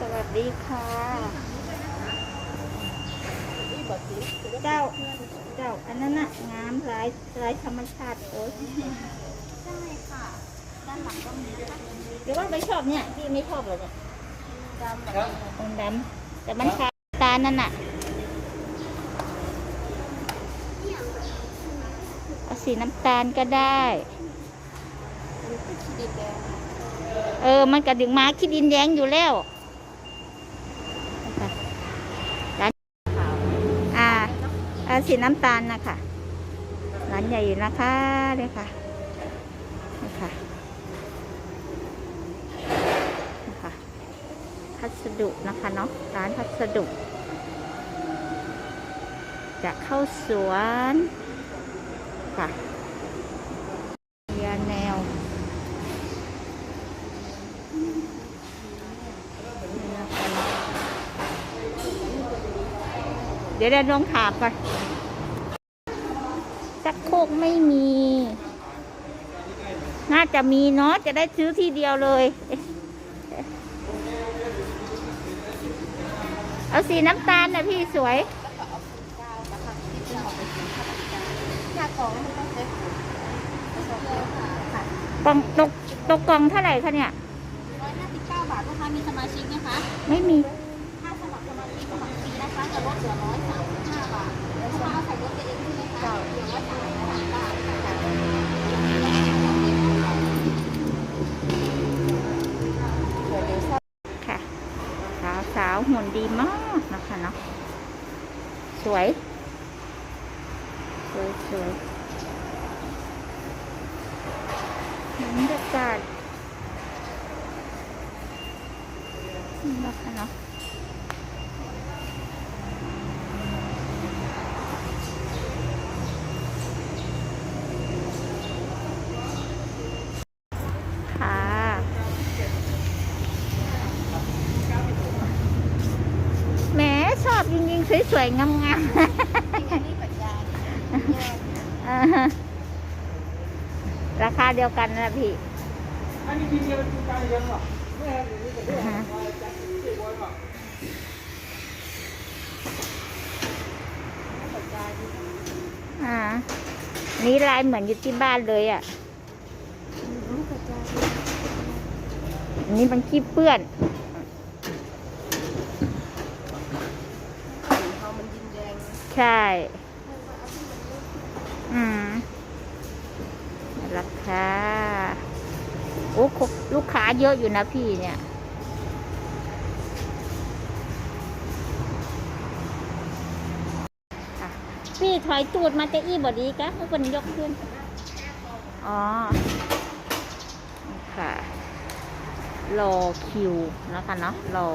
สวัสดีค่ะ เจ้า เจ้า อันนั้นน่ะงามหลายหลายธรรมชาติโอ้ยใช่ค่ะ ด้านหลังก็มีนะคะหรือว่าไม่ชอบเนี่ยพี่ไม่ชอบเหรอเนี่ยดำแบบองค์ดำแต่มันคาตานั่นน่ะเอาสีน้ำตาลก็ได้ เออ มันกระดึงม้าขี้ดินแดงอยู่แล้วนะคะร้าน ขาว อ่าเอา สีน้ำตาลนะคะร้านใหญ่อยู่นะคะเนี่ยค่ะนี่ค่ะนะคะพัสดุนะคะเนาะร้านพัสดุ จะเข้าสวนค่ะยาแนวเดี๋ยวเดี๋ยวลองถามก่อน คกไม่มี น่าจะมีเนาะจะได้ซื้อทีเดียวเลย เอาสีน้ำตาลนะพี่สวยเก้านะคะที่เป็นของเป็นสีข้าวตาลหน้ากล่องไม่ต้องเซ็ตสองเดียวค่ะค่ะกล่องตกตกกล่องเท่าไหร่คะเนี่ยร้อยห้าสิบเก้าบาทลูกค้ามีสมาชิกนะคะ ไม่มี บรรยากาศนี่นะคะเนาะค่ะแหมชอบ จริงๆสวยๆงามอันนี้ปัญญาแยกๆอ่าฮะราคาเดียวกันนะพี่อ่าฮะอ่านี่ลายเหมือนอยู่ที่บ้านเลยอะลูกกระจายอันนี้มันขี้เปื้อนเขามันดินแดงใช่ อืม ราคาโอ้คลูกค้าเยอะอยู่นะพี่เนี่ย พี่ถอยตูดมาจะอี้บอดีกะให้คนยกขึ้น อ๋อ ค่ะ รอคิวนะคะเนาะ รอ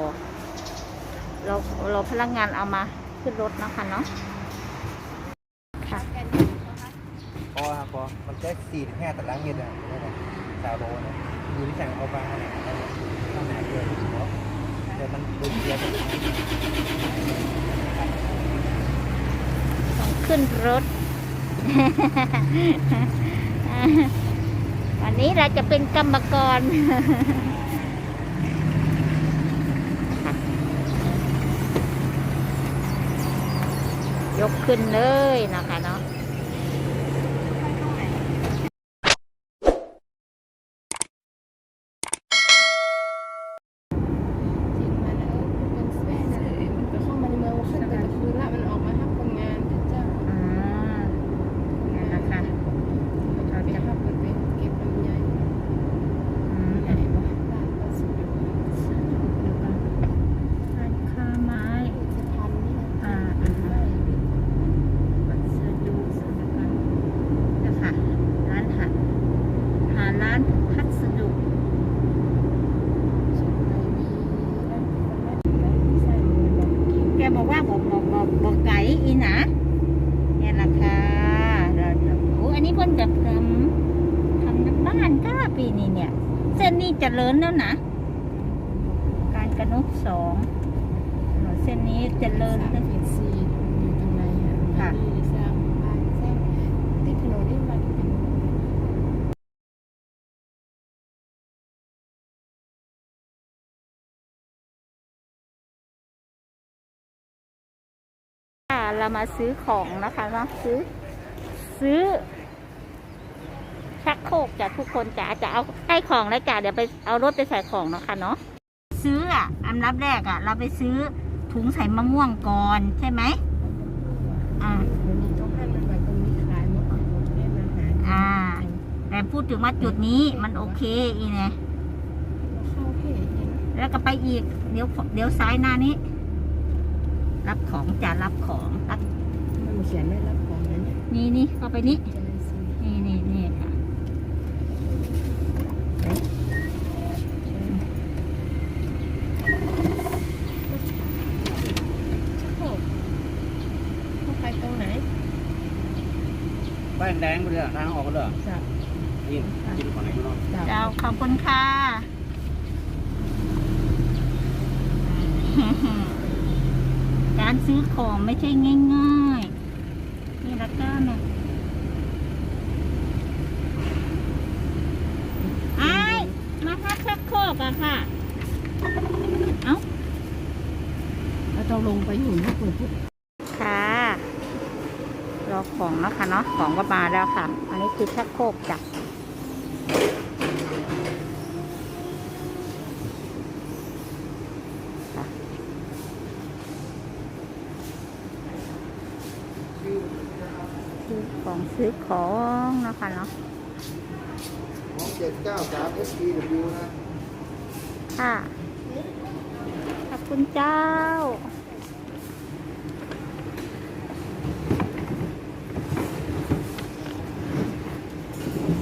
รอรอพนักงานเอามาขึ้นรถนะคะเนาะ พอ ครับพอมันแค่สี่ถึงห้าตารางเมตรอะนั่นแหละซาโบนะอยู่ที่สั่งเอาไปขนาดนั้นขนาดเดียเนาะแต่มันดูเดียวกันต้องขึ้นรถ วันนี้เราจะเป็นกรรมกรยกขึ้นเลยนะคะเนาะ จะเลินแล้วนะ การกระนุกสองถนนเส้นนี้จะเญสาแล้วเจ็สี่ตรงไหนค่ะเเรามาซื้อของนะคะเนาะซื้อซื้อ ชักโครกจ้ะทุกคนจ๋าจะเอาให้ของแล้วจ้ะเดี๋ยวไปเอารถไปใส่ของเนาะค่ะเนาะซื้ออะอันดับแรกอะ เราไปซื้อถุงใส่มะม่วงก่อนใช่ไหมอ่าวันนี้ต้องให้มันมาตรงนี้ขายหมดให้มันหาอ่า แต่พูดถึงว่าจุดนี้มันโอเคอีเนี่ยเข้าเพจเองแล้วก็ไปอีกเดี๋ยวเดี๋ยวซ้ายหน้านี้ รับของจะรับของรับมันเขียนไม่รับของนั้นเนี่ยนี่นี่เข้าไปนี่ จะได้ซื้อ นี่นี่นี่ค่ะ โอ้เข้าไปตรงไหน บ้าน แดงไปเลยทางออกก็เลยจับนี่กินของไหนก็ได้จับเจ้าขอบคุณค่ะ การซื้อของไม่ใช่ง่ายๆ นี่ละก้าเนี่ยไอ้ายมาพักชักโครกอะค่ะ เอ้า แล้วเราลงไปหุ่นถ้าเปิดปุ๊บ ค่ะ รอของแล้วค่ะเนาะ ของ ก็มาแล้วค่ะ อันนี้คือชักโครกจ้ะค่ะซื้อของซื้อของเนาะคะเนาะของเจ็ดเก้าสาม S P W นะ ค่ะ ขอบคุณเจ้า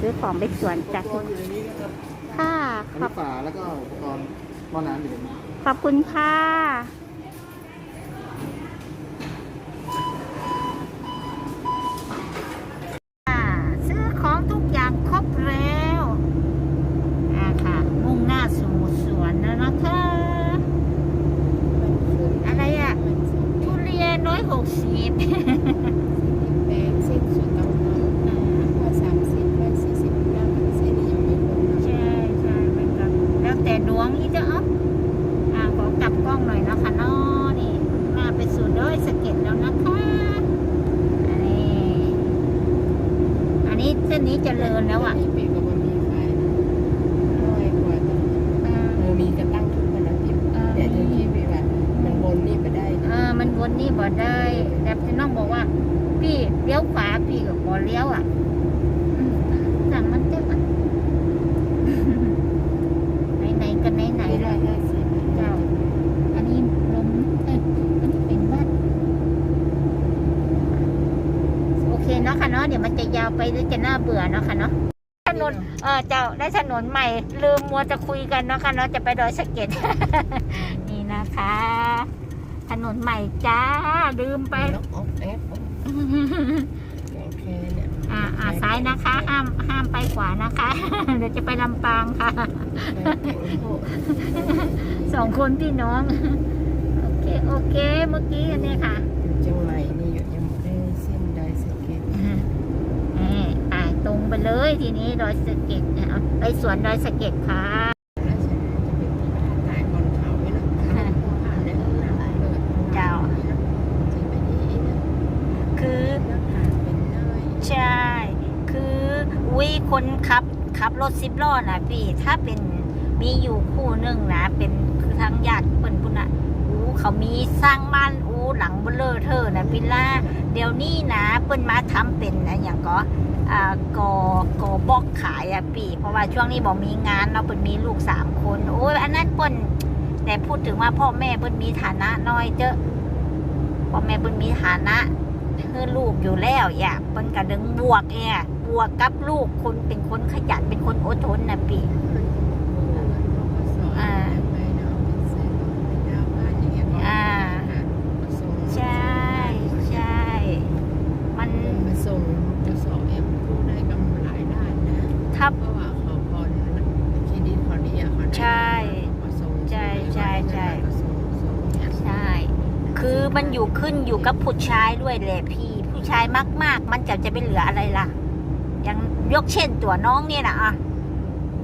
ซื้อของไปสวนจากอุปกรณ์อยู่ในนี้นะครับค่ะอันขอนี้บฝาแล้วก็อุปกรณ์หม้อน้ำอยู่ในนี้ ขอบคุณค่ะอ่าซื้อของทุกอย่างครบแล้วอ่าค่ะ มุ่งหน้าสู่สวนแล้วนะคะ อะไรอะ ทุเรียนร้อยหกสิบ แปดสิบส่วนต่างๆพอสามสิบไปสี่สิบแล้วเส้นยังไม่พ้นนะ ใช่ใช่เป็นแบบแล้วแต่ดวงอีจะเอ๊ะอ่าขอกลับกล้องหน่อยนะคะน้อนี่หน้าไปสู่ด้อยสะเก็ดแล้วนะคะอันนี้อันนี้เส้นนี้เจริญแล้วอะ ที่ปีกับบะหมี่ขายนะร้อยกว่าตรงนี้ อ่า เออมีกระตั้งทุกคนนะทิพย์แต่เธอคิดไปว่ามันบนนี่ไปได้นะ เออมันวนนี่บ่ได้ แต่พี่น้องบอกว่า พี่เลี้ยวขวาพี่ก็บ่เลี้ยวอะอืมสั่งมันเจ็บอะ ไหนๆกันไหนๆ ร้ เล อย ย ห้าสิบ เจ้า อันนี้ลมเอ้ยอันนี้เป็นวัด โอเคเนาะค่ะเนาะ เดี๋ยวมันจะยาวไปหรือจะน่าเบื่อเนาะค่ะเนาะถนนเออเจ้าได้ถนนใหม่ ลืมมัวจะคุยกันเนาะค่ะเนาะจะไปดอยสะเก็ดนี่นะคะ ถนนใหม่จ้าลืมไปล็อกออฟแอปโอเคเนี่ยอ่าอ่าซ้ายนะคะ ห้ามห้ามไปขวานะคะ เดี๋ยวจะไปลำปางค่ะสองคนพี่น้อง โอเคโอเค เมื่อกี้อันนี้ค่ะอยู่เชียงใหม่นี่ยังไม่ได้เส้นไดสเก็ต นี่ไปตรง ไปเลยทีนี้ดอยสะเก็ดเนี่ยเอาไปสวนดอยสะเก็ดค่ะแล้วฉันจะเป็นที่บ้านถ่ายบนเขาไว้นะผ่านแล้วนะเปิดเจ้าจะไปดีนะคือแล้วผ่านเป็นเลยใช่ คืออุ้ยคนขับขับรถสิบล้อนะพี่ ถ้าเป็นมีอยู่คู่หนึ่งนะเป็นคือทางญาติเปิ้นปุ่นอะอู้เขามีสร้างบ้านอู้หลังเบลอเธอนะพิลล่าเดี๋ยวนี้นะเปิ้นมาทำเป็นอะอย่างก็อ่า ก่อก่อบอกขายอะปี เพราะว่าช่วงนี้บอกมีงานเนาะเปิ้นมีลูกสามคนโอ้ยอันนั้นเปิ้นแต่พูดถึงว่าพ่อแม่เปิ้นมีฐานะน้อยเจอะพ่อแม่เปิ้นมีฐานะคือลูกอยู่แล้วอย่าเปิ้นกระดึงบวกเอยบวกกับลูกคนเป็นคนขยันเป็นคนอดทนนะปี มันก็คู่เงินเขาก็สอนไปเนาะเป็นเส้นเป็นดาวบ้านอย่างเงี้ยก็ อ่า มาส่ง ใช่ใช่ มัน มาส่งจะสอบเอ็มกู้ได้กำไรได้นะ ถ้า เพราะว่าเขาพรเครดิตเขาดีอะเขาได้ ใช่ มาส่ง ใช่ใช่ใช่ ก็ส่งส่งเนี่ย ใช่ คือมัน อยู่กับผู้ชายด้วยแหละพี่ ผู้ชายมากๆมันจะจะไปเหลืออะไรล่ะ อย่างยกเช่นตัวน้องเนี่ยนะอะ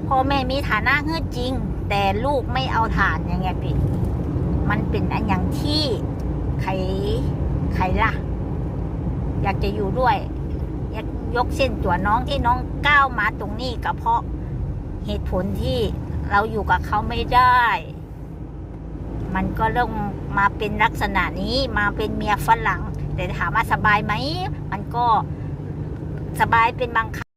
พ่อแม่มีฐานะเฮือจริง แต่ลูกไม่เอาฐานอย่างเงี้ยพี่มันเป็นอันอย่างที่ใครใครล่ะ อยากจะอยู่ด้วยยกยกเส้นตัวน้องที่น้องก้าวมาตรงนี้ก็เพราะเหตุผลที่เราอยู่กับเขาไม่ได้ มันก็เริ่ม มาเป็นลักษณะนี้มาเป็นเมียฝรั่ง แต่ถามว่าสบายไหม มันก็สบายเป็นบางครั้ง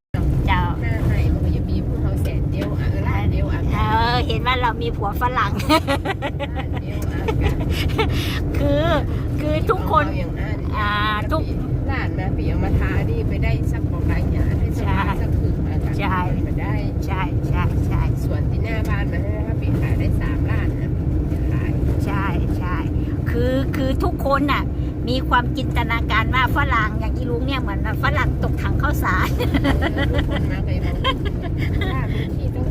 เจ้าหน้าไหนมันก็จะมีผู้เขาแสนเดียวอะเออล้านเดียวอะเออเห็นว่าเรามีผัวฝรั่ง ล้านเดียวอะกันคือคือทุกคนอย่างนั้นอ่าทุก ล้านนะปีเอามาทาดีไปได้สักบอกหลายอย่างให้สักบาทสักคืนมากัน ใช่ ไปได้ ใช่ใช่ใช่ ส่วนที่หน้าบ้านนะถ้าปีขายได้สามล้านนะจะขาย ใช่ใช่คือ คือทุกคนน่ะ มีความจินตนาการว่าฝรั่งอย่างอีลุงเนี่ยเหมือนฝรั่งตกถังข้าวสารทุกคนมาเคยบอกล้านมีที่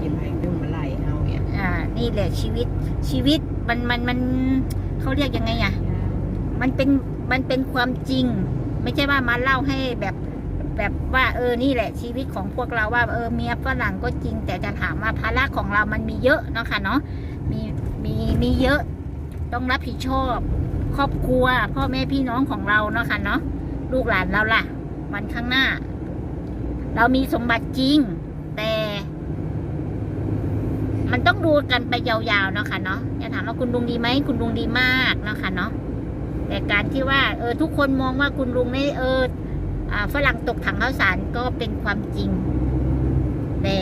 กินไปดูมาไล่เอาเนี่ยอ่า นี่แหละชีวิตชีวิตมันมันมันเขาเรียกยังไงอะ มันเป็นมันเป็นความจริง ไม่ใช่ว่ามาเล่าให้แบบแบบว่าเออนี่แหละชีวิตของพวกเราว่าเออเมียฝรั่งก็จริง แต่จะถามว่าภาระของเรามันมีเยอะเนาะค่ะเนาะมีมีมีเยอะ ต้องรับผิดชอบ ครอบครัว พ่อแม่พี่น้องของเราเนาะค่ะเนาะลูกหลานเราล่ะ วันข้างหน้า เรามีสมบัติจริง แต่ มันต้องดูกันไปยาวๆเนาะค่ะเนาะจะถามว่าคุณลุงดีไหมคุณลุงดีมากเนาะค่ะเนาะแต่การที่ว่าเออทุกคนมองว่าคุณลุงนี่เออฝรั่งตกถังข้าวสารก็เป็นความจริงแต่